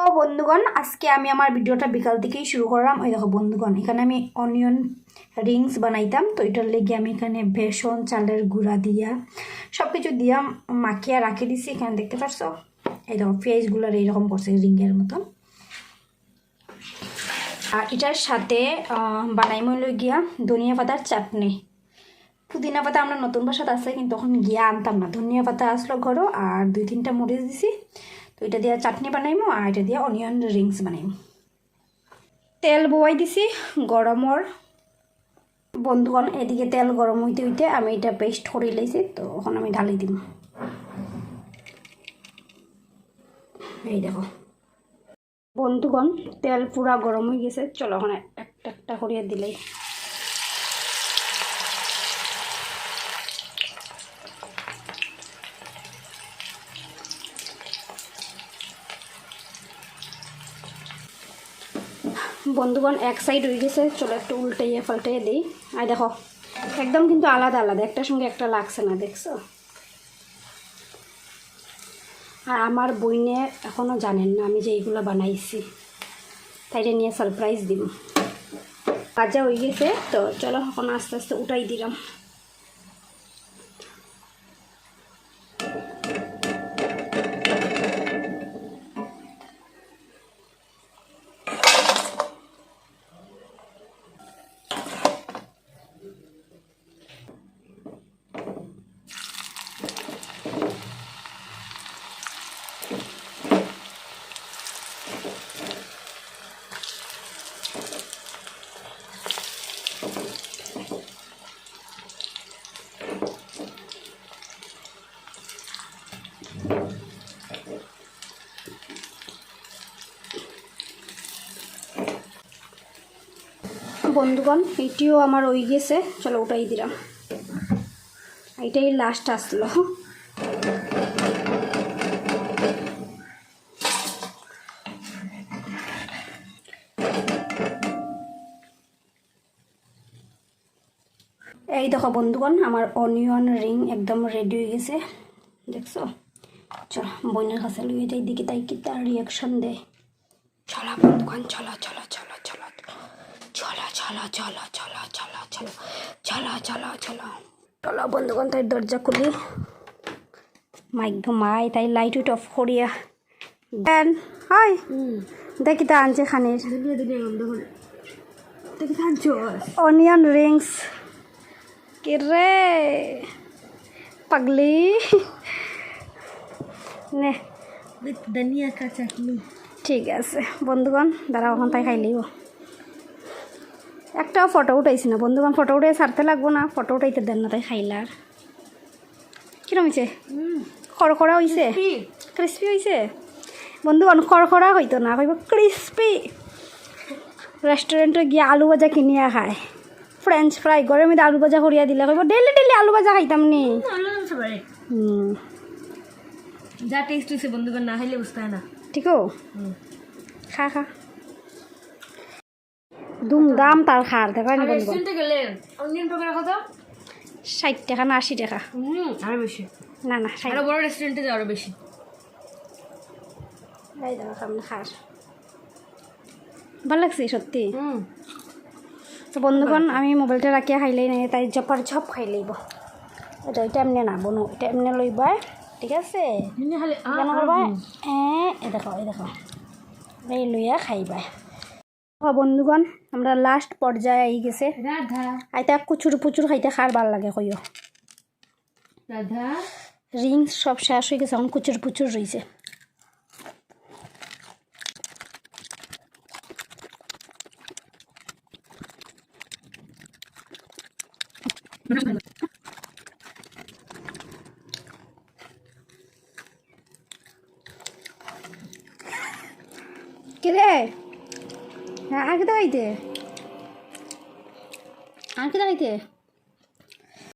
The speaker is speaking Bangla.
তো বন্ধুগণ আজকে আমি আমার ভিডিওটা বিকাল থেকেই শুরু করলাম। ওই দেখো বন্ধুগণ এখানে আমি অনিয়ন রিংস বানাইতাম। তো এটার লেগে আমি এখানে বেসন চালের গুঁড়া দিয়া সব কিছু দিয়া মাখিয়া রাখি দিছি। এখানে দেখতে পারছ? এই দেখো পেঁয়াজগুলোর এইরকম করছে রিংয়ের মতন। আর এটার সাথে আহ, বানাই মই গিয়া ধনিয়া পাতার চাটনি। পুদিনা পাতা আমরা নতুন বাসাত আছে কিন্তু তখন গিয়া আনতাম না। ধনিয়া পাতা আসলো ঘরও আর দুই তিনটা মরিচ দিছি। তো এটা দিয়ে চাটনি বানাইমো আর এটা দিয়ে অনিয়ন রিংস বানাইমো। তেল বয়াই দিছি গরমর। বন্ধুগণ, এদিকে তেল গরম হইতে হইতে আমি এটা পেস্ট করে লাইছি, তো এখন আমি ঢালি দিম। এই দেখো। বন্ধুগণ, তেল পুরা গরম হয়ে গেছে, চলো এখন একটা একটা করিয়ে দিলেই। বন্ধুগণ, এক সাইড হয়ে গেছে। চলো একটু উল্টাইয়ে পাল্টাইয়ে দিই। আর দেখো, একদম কিন্তু আলাদা আলাদা। একটার সঙ্গে একটা লাগছে না, দেখছ? আর আমার বইনে এখনও জানেন না আমি যে এইগুলো বানাইছি। তাইটা নিয়ে সারপ্রাইজ দিব। কাজা হয়ে গেছে, তো চলো এখন আস্তে আস্তে উঠাই দিলাম। বন্ধুগণ, এটিও আমার ওই গেছে। চলো ওটাই দিলাম। এটাই লাস্ট আসলো। এই দেখো বন্ধুগণ, আমার অনিয়ন রিং একদম রেডি হয়ে গেছে। দেখছ? চলো বোনের কাছে লুয়ে দিকে তাই কি তার রিয়াকশন দেয়। চলো বন্ধুগণ, চলো চলো। চলো চলো চলো চলো চলো চলো চলো চলো। চলো বন্ধুগণ তাই দরজা খুলি। মাইক ঘুমাই তাই লাইট উইট অফ করিয়া। দেন হাই। দেখি তা আনছে খানির। অনিয়ন রিংস কে রে? পাগলি। নে। With dhania ঠিক আছে বন্ধুগণ দাঁড়াও ওখান তাই খাই লিব। একটাও ফটো উঠাইছি না। বন্ধুগণ ফটো উঠে ছাড়তে লাগবো না। ফটো উঠাইতে দেন না তাই খাইলার কিরম হয়েছে খড়খড়া হয়েছে ক্রিস্পি হয়েছে বন্ধু বন্ধুগণ খড়খড়া হইতো না। কইব ক্রিস্পি রেস্টুরেন্টে গিয়ে আলু ভাজা কিনিয়া খায়। ফ্রেঞ্চ ফ্রাই গরমের মধ্যে আলু ভাজা করিয়া দিলে। কইব ডেলি ডেলি আলু ভাজা খাইতাম নি? যা টেস্ট হয়েছে বন্ধুগণ না খাইলে বুঝতে না। ঠিক খা খা। দুমদাম তার খার দেখা নি রেস্টুরেন্টে অনিয়ন পকোড়া কত? ষাট টাকা না আশি টাকা। হুম আরও বেশি না না আরও বড় রেস্টুরেন্টে আরও বেশি এই দেখো সামনে খার ভালো লাগছে সত্যি। হুম তো বন্ধুগণ আমি মোবাইলটা রাখিয়া খাইলেই নাই তাই জপার ঝপ খাই লইব এটা এটা এমনি না বনো এটা এমনি লইবা ঠিক আছে? কেন করবা এ দেখো এই দেখো এই লইয়া খাইবা বন্ধুগণ আমরা লাস্ট পর্যায়ে আই গেছে। রাধা। আইতা কুচুর পুচুর খাইতে খার ভালো লাগে কইও। রাধা। রিংস সব শেষ হয়ে গেছে এখন কুচুর পুচুর রয়েছে কে রে হ্যাঁ আর কে দেখাইতে আর কে দেখাইতে